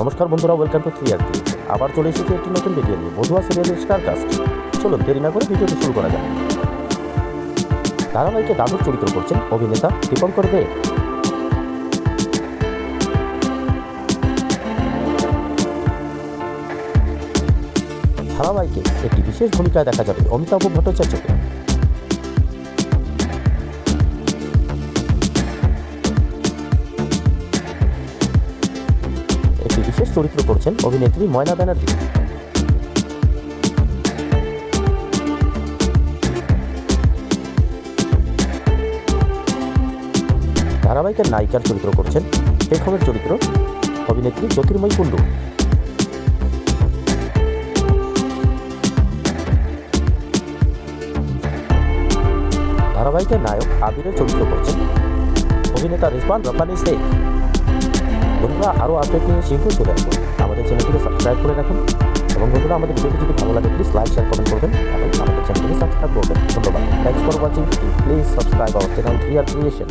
নমস্কার বন্ধুরা welcome to three আর আবার চলে এসেছি একটি নতুন ভিডিও নিয়ে। বধুয়া সিরিয়ালের স্টার কাস্ট চলুন দেরি না করে ভিডিওটি শুরু করা যাক। ধারাবাহিকে দাদুর চরিত্র করছেন অভিনেতা দীপঙ্কর দে। ধারাবাহিকে একটি বিশেষ ভূমিকায় দেখা যাবে অমিতাভ ভট্টাচার্যকে চরিত্র করছেন অভিনেত্রী ময়না ব্যানার্জি। ধারাবাহিকের নায়িকার চরিত্র করছেন পেখমের চরিত্র অভিনেত্রী জ্যোতির্ময় কুণ্ডু। ধারাবাহিকের নায়ক আবিরের চরিত্র করছেন অভিনেতা রিজওয়ান রব্বানি শেখ। বন্ধুরা আরও আপডেট নিয়ে শীঘ্রই চলে আসব আমাদের চ্যানেলটিকে সাবস্ক্রাইব করে রাখুন। এবং বন্ধুরা, আমাদের ভিডিওটি যদি ভালো লাগে প্লিজ লাইক শেয়ার কমেন্ট করবেন। এবং আমাদের চ্যানেলটিকে সাবস্ক্রাইব করবেন। ধন্যবাদ। Thanks for watching please subscribe our channel ক্রিয়ার ক্রিয়েশন